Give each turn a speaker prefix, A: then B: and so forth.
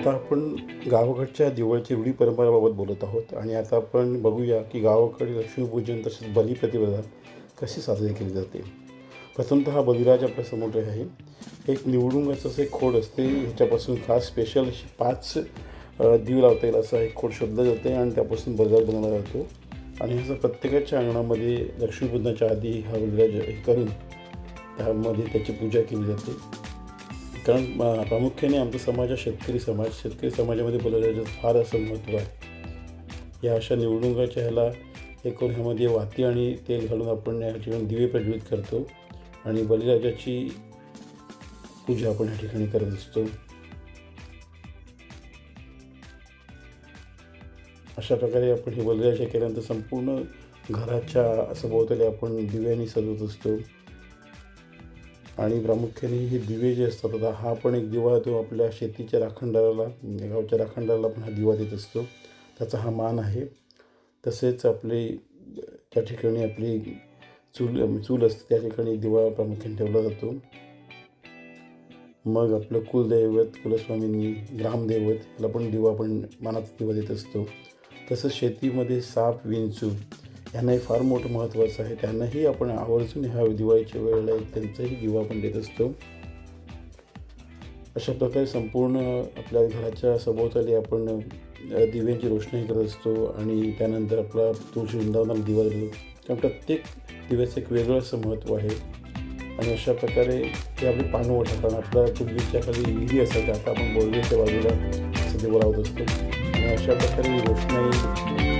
A: आता आपण गावाकडच्या दिवाळीची रूढी परंपराबाबत बोलत आहोत. आणि आता आपण बघूया की गावाकडे लक्ष्मीपूजन तसेच बलिप्रतिपदा कशी साजरी केली जाते. प्रथमतः हा बलिराज आपल्यासमोर आहे. एक निवडुंगाचं असं एक खोड असते. ह्याच्यापासून खास स्पेशल अशी पाच दीव लावता येईल असा एक खोड शोधला जाते आणि त्यापासून बलिराज बनवला जातो. आणि ह्याचा प्रत्येकाच्या अंगणामध्ये लक्ष्मीपूजनाच्या आधी हा बलिराज हे करून त्यामध्ये त्याची पूजा केली जाते. कारण प्रामुख्याने आमचा समाज हा शेतकरी समाज. शेतकरी समाजामध्ये बोलवल्याचं फार असं महत्त्व आहे. या अशा निवडणुकाच्या ह्याला हे करून ह्यामध्ये वाती आणि तेल घालून आपण या ठिकाणी दिवे प्रज्वलित करतो आणि बलिराजाची पूजा आपण या ठिकाणी करत असतो. अशा प्रकारे आपण हे बलिराजा केल्यानंतर संपूर्ण घराच्या सभोवताली आपण दिव्यांनी सजवत असतो. आणि प्रामुख्याने हे दिवे जे असतात आता हा पण एक दिवा तो आपल्या शेतीच्या राखणदाराला गावच्या राखणदाराला पण हा दिवा देत असतो. त्याचा हा मान आहे. तसेच आपले त्या ठिकाणी आपली चूल चूल असते त्या ठिकाणी दिवा प्रामुख्याने ठेवला जातो. मग आपलं कुलदैवत कुलस्वामींनी ग्रामदैवत याला पण दिवा आपण मानाचा दिवा देत असतो. तसंच शेतीमध्ये साप विंचू यांनाही फार मोठं महत्त्वाचं आहे. त्यांनाही आपण आवर्जून ह्या दिवाळीच्या वेळेला एक त्यांचाही दिवा आपण देत असतो. अशा प्रकारे संपूर्ण आपल्या घराच्या सभोवताली आपण दिव्यांची रोषणाई करत असतो आणि त्यानंतर आपला तुळशी वृंदावनाला दिवा देतो. कारण प्रत्येक दिव्याचं एक वेगळं असं महत्त्व आहे. आणि अशा प्रकारे ते आपली पानवट कारण आपल्या पूर्वीच्या खाली विधी असायच्या. आता आपण बोलवेच्या बाजूला असं दिवा लावत असतो. आणि अशा प्रकारे